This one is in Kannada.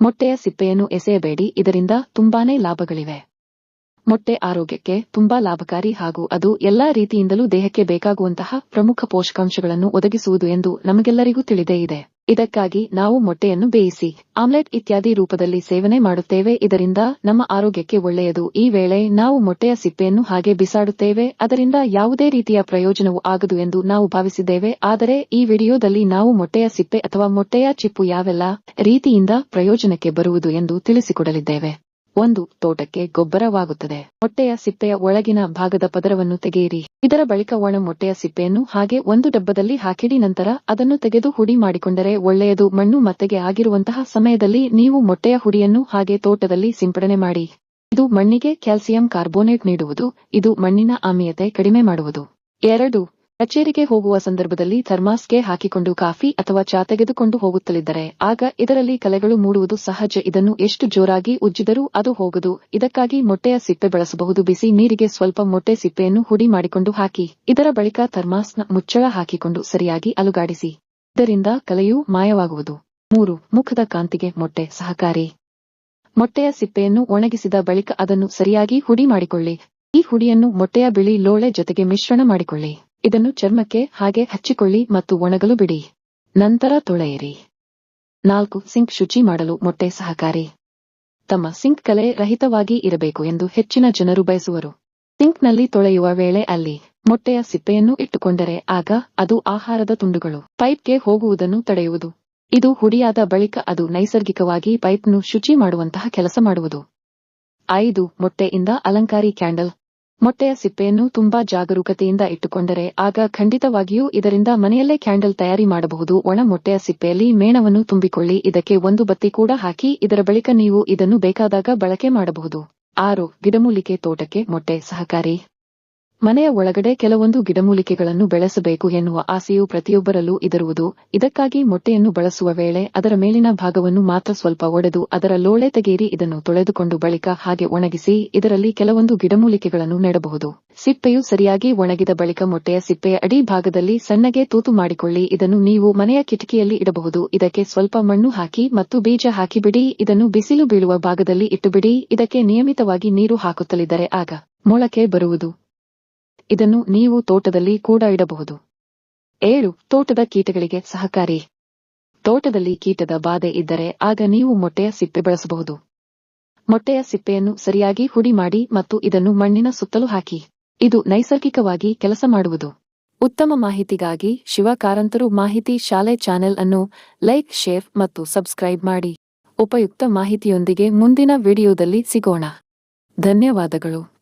ಮೊಟ್ಟೆಯ ಸಿಪ್ಪೆಯನ್ನು ಎಸೆಯಬೇಡಿ, ಇದರಿಂದ ತುಂಬಾನೇ ಲಾಭಗಳಿವೆ. ಮೊಟ್ಟೆ ಆರೋಗ್ಯಕ್ಕೆ ತುಂಬಾ ಲಾಭಕಾರಿ ಹಾಗೂ ಅದು ಎಲ್ಲಾ ರೀತಿಯಿಂದಲೂ ದೇಹಕ್ಕೆ ಬೇಕಾಗುವಂತಹ ಪ್ರಮುಖ ಪೋಷಕಾಂಶಗಳನ್ನು ಒದಗಿಸುವುದು ಎಂದು ನಮಗೆಲ್ಲರಿಗೂ ತಿಳಿದೇ ಇದೆ. ಇದಕ್ಕಾಗಿ ನಾವು ಮೊಟ್ಟೆಯನ್ನು ಬೇಯಿಸಿ, ಆಮ್ಲೆಟ್ ಇತ್ಯಾದಿ ರೂಪದಲ್ಲಿ ಸೇವನೆ ಮಾಡುತ್ತೇವೆ. ಇದರಿಂದ ನಮ್ಮ ಆರೋಗ್ಯಕ್ಕೆ ಒಳ್ಳೆಯದು. ಈ ವೇಳೆ ನಾವು ಮೊಟ್ಟೆಯ ಸಿಪ್ಪೆಯನ್ನು ಹಾಗೆ ಬಿಸಾಡುತ್ತೇವೆ. ಅದರಿಂದ ಯಾವುದೇ ರೀತಿಯ ಪ್ರಯೋಜನವೂ ಆಗದು ಎಂದು ನಾವು ಭಾವಿಸಿದ್ದೇವೆ. ಆದರೆ ಈ ವಿಡಿಯೋದಲ್ಲಿ ನಾವು ಮೊಟ್ಟೆಯ ಸಿಪ್ಪೆ ಅಥವಾ ಮೊಟ್ಟೆಯ ಚಿಪ್ಪು ಯಾವೆಲ್ಲ ರೀತಿಯಿಂದ ಪ್ರಯೋಜನಕ್ಕೆ ಬರುವುದು ಎಂದು ತಿಳಿಸಿಕೊಡಲಿದ್ದೇವೆ. ಒಂದು ತೋಟಕ್ಕೆ ಗೊಬ್ಬರವಾಗುತ್ತದೆ. ಮೊಟ್ಟೆಯ ಸಿಪ್ಪೆಯ ಒಳಗಿನ ಭಾಗದ ಪದರವನ್ನು ತೆಗೆಯಿರಿ. ಇದರ ಬಳಿಕ ಒಣ ಮೊಟ್ಟೆಯ ಸಿಪ್ಪೆಯನ್ನು ಹಾಗೆ ಒಂದು ಡಬ್ಬದಲ್ಲಿ ಹಾಕಿಡಿ, ನಂತರ ಅದನ್ನು ತೆಗೆದು ಹುಡಿ ಮಾಡಿಕೊಂಡರೆ ಒಳ್ಳೆಯದು. ಮಣ್ಣು ಮತ್ತೆಗೆ ಆಗಿರುವಂತಹ ಸಮಯದಲ್ಲಿ ನೀವು ಮೊಟ್ಟೆಯ ಹುಡಿಯನ್ನು ಹಾಗೆ ತೋಟದಲ್ಲಿ ಸಿಂಪಡಣೆ ಮಾಡಿ. ಇದು ಮಣ್ಣಿಗೆ ಕ್ಯಾಲ್ಸಿಯಂ ಕಾರ್ಬೋನೇಟ್ ನೀಡುವುದು. ಇದು ಮಣ್ಣಿನ ಆಮ್ಲೀಯತೆ ಕಡಿಮೆ ಮಾಡುವುದು. ಎರಡು. ಕಚೇರಿಗೆ ಹೋಗುವ ಸಂದರ್ಭದಲ್ಲಿ ಥರ್ಮಾಸ್ಗೆ ಹಾಕಿಕೊಂಡು ಕಾಫಿ ಅಥವಾ ಚಾ ತೆಗೆದುಕೊಂಡು ಹೋಗುತ್ತಲಿದ್ದರೆ, ಆಗ ಇದರಲ್ಲಿ ಕಲೆಗಳು ಮೂಡುವುದು ಸಹಜ. ಇದನ್ನು ಎಷ್ಟು ಜೋರಾಗಿ ಉಜ್ಜಿದರೂ ಅದು ಹೋಗದು. ಇದಕ್ಕಾಗಿ ಮೊಟ್ಟೆಯ ಸಿಪ್ಪೆ ಬಳಸಬಹುದು. ಬಿಸಿ ನೀರಿಗೆ ಸ್ವಲ್ಪ ಮೊಟ್ಟೆ ಸಿಪ್ಪೆಯನ್ನು ಹುಡಿ ಮಾಡಿಕೊಂಡು ಹಾಕಿ. ಇದರ ಬಳಿಕ ಥರ್ಮಾಸ್ನ ಮುಚ್ಚಳ ಹಾಕಿಕೊಂಡು ಸರಿಯಾಗಿ ಅಲುಗಾಡಿಸಿ. ಇದರಿಂದ ಕಲೆಯೂ ಮಾಯವಾಗುವುದು. ಮೂರು, ಮುಖದ ಕಾಂತಿಗೆ ಮೊಟ್ಟೆ ಸಹಕಾರಿ. ಮೊಟ್ಟೆಯ ಸಿಪ್ಪೆಯನ್ನು ಒಣಗಿಸಿದ ಬಳಿಕ ಅದನ್ನು ಸರಿಯಾಗಿ ಹುಡಿ ಮಾಡಿಕೊಳ್ಳಿ. ಈ ಹುಡಿಯನ್ನು ಮೊಟ್ಟೆಯ ಬಿಳಿ ಲೋಳೆ ಜೊತೆಗೆ ಮಿಶ್ರಣ ಮಾಡಿಕೊಳ್ಳಿ. ಇದನ್ನು ಚರ್ಮಕ್ಕೆ ಹಾಗೆ ಹಚ್ಚಿಕೊಳ್ಳಿ ಮತ್ತು ಒಣಗಲು ಬಿಡಿ. ನಂತರ ತೊಳೆಯಿರಿ. ನಾಲ್ಕು, ಸಿಂಕ್ ಶುಚಿ ಮಾಡಲು ಮೊಟ್ಟೆ ಸಹಕಾರಿ. ತಮ್ಮ ಸಿಂಕ್ ಕಲೆ ರಹಿತವಾಗಿ ಇರಬೇಕು ಎಂದು ಹೆಚ್ಚಿನ ಜನರು ಬಯಸುವರು. ಸಿಂಕ್ನಲ್ಲಿ ತೊಳೆಯುವ ವೇಳೆ ಅಲ್ಲಿ ಮೊಟ್ಟೆಯ ಸಿಪ್ಪೆಯನ್ನು ಇಟ್ಟುಕೊಂಡರೆ ಆಗ ಅದು ಆಹಾರದ ತುಂಡುಗಳು. ಪೈಪ್ಗೆ ಹೋಗುವುದನ್ನು ತಡೆಯುವುದು. ಇದು ಹುಡಿಯಾದ ಬಳಿಕ ಅದು ನೈಸರ್ಗಿಕವಾಗಿ ಪೈಪ್ನು ಶುಚಿ ಮಾಡುವಂತಹ ಕೆಲಸ ಮಾಡುವುದು. ಐದು, ಮೊಟ್ಟೆಯಿಂದ ಅಲಂಕಾರಿ ಕ್ಯಾಂಡಲ್. ಮೊಟ್ಟೆಯ ಸಿಪ್ಪೆಯನ್ನು ತುಂಬಾ ಜಾಗರೂಕತೆಯಿಂದ ಇಟ್ಟುಕೊಂಡರೆ ಆಗ ಖಂಡಿತವಾಗಿಯೂ ಇದರಿಂದ ಮನೆಯಲ್ಲೇ ಕ್ಯಾಂಡಲ್ ತಯಾರಿ ಮಾಡಬಹುದು. ಒಣ ಮೊಟ್ಟೆಯ ಸಿಪ್ಪೆಯಲ್ಲಿ ಮೇಣವನ್ನು ತುಂಬಿಕೊಳ್ಳಿ. ಇದಕ್ಕೆ ಒಂದು ಬತ್ತಿ ಕೂಡ ಹಾಕಿ, ಇದರ ಬಳಿಕ ನೀವು ಇದನ್ನು ಬೇಕಾದಾಗ ಬಳಕೆ ಮಾಡಬಹುದು. ಆರು, ಗಿಡಮೂಲಿಕೆ ತೋಟಕ್ಕೆ ಮೊಟ್ಟೆ ಸಹಕಾರಿ. ಮನೆಯ ಒಳಗಡೆ ಕೆಲವೊಂದು ಗಿಡಮೂಲಿಕೆಗಳನ್ನು ಬೆಳೆಸಬೇಕು ಎನ್ನುವ ಆಸೆಯು ಪ್ರತಿಯೊಬ್ಬರಲ್ಲೂ ಇದರುವುದು. ಇದಕ್ಕಾಗಿ ಮೊಟ್ಟೆಯನ್ನು ಬಳಸುವ ವೇಳೆ ಅದರ ಮೇಲಿನ ಭಾಗವನ್ನು ಮಾತ್ರ ಸ್ವಲ್ಪ ಒಡೆದು ಅದರ ಲೋಳೆ ತೆಗೆಯಿರಿ, ಇದನ್ನು ತೊಳೆದುಕೊಂಡು ಬಳಿಕ ಹಾಗೆ ಒಣಗಿಸಿ ಇದರಲ್ಲಿ ಕೆಲವೊಂದು ಗಿಡಮೂಲಿಕೆಗಳನ್ನು ನೆಡಬಹುದು. ಸಿಪ್ಪೆಯು ಸರಿಯಾಗಿ ಒಣಗಿದ ಬಳಿಕ ಮೊಟ್ಟೆಯ ಸಿಪ್ಪೆಯ ಅಡಿ ಭಾಗದಲ್ಲಿ ಸಣ್ಣಗೆ ತೂತು ಮಾಡಿಕೊಳ್ಳಿ, ಇದನ್ನು ನೀವು ಮನೆಯ ಕಿಟಕಿಯಲ್ಲಿ ಇಡಬಹುದು. ಇದಕ್ಕೆ ಸ್ವಲ್ಪ ಮಣ್ಣು ಹಾಕಿ ಮತ್ತು ಬೀಜ ಹಾಕಿಬಿಡಿ, ಇದನ್ನು ಬಿಸಿಲು ಬೀಳುವ ಭಾಗದಲ್ಲಿ ಇಟ್ಟುಬಿಡಿ, ಇದಕ್ಕೆ ನಿಯಮಿತವಾಗಿ ನೀರು ಹಾಕುತ್ತಲಿದ್ದರೆ ಆಗ ಮೊಳಕೆ ಬರುವುದು. ಇದನ್ನು ನೀವು ತೋಟದಲ್ಲಿ ಕೂಡ ಇಡಬಹುದು. ಏಳು ತೋಟದ ಕೀಟಗಳಿಗೆ ಸಹಕಾರಿ. ತೋಟದಲ್ಲಿ ಕೀಟದ ಬಾಧೆ ಇದ್ದರೆ ಆಗ ನೀವು ಮೊಟ್ಟೆಯ ಸಿಪ್ಪೆ ಬಳಸಬಹುದು. ಮೊಟ್ಟೆಯ ಸಿಪ್ಪೆಯನ್ನು ಸರಿಯಾಗಿ ಹುಡಿ ಮಾಡಿ ಮತ್ತು ಇದನ್ನು ಮಣ್ಣಿನ ಸುತ್ತಲೂ ಹಾಕಿ. ಇದು ನೈಸರ್ಗಿಕವಾಗಿ ಕೆಲಸ ಮಾಡುವುದು. ಉತ್ತಮ ಮಾಹಿತಿಗಾಗಿ ಶಿವ ಕಾರಂತರು ಮಾಹಿತಿ ಶಾಲೆ ಚಾನೆಲ್ ಅನ್ನು ಲೈಕ್, ಶೇರ್ ಮತ್ತು ಸಬ್ಸ್ಕ್ರೈಬ್ ಮಾಡಿ. ಉಪಯುಕ್ತ ಮಾಹಿತಿಯೊಂದಿಗೆ ಮುಂದಿನ ವಿಡಿಯೋದಲ್ಲಿ ಸಿಗೋಣ. ಧನ್ಯವಾದಗಳು.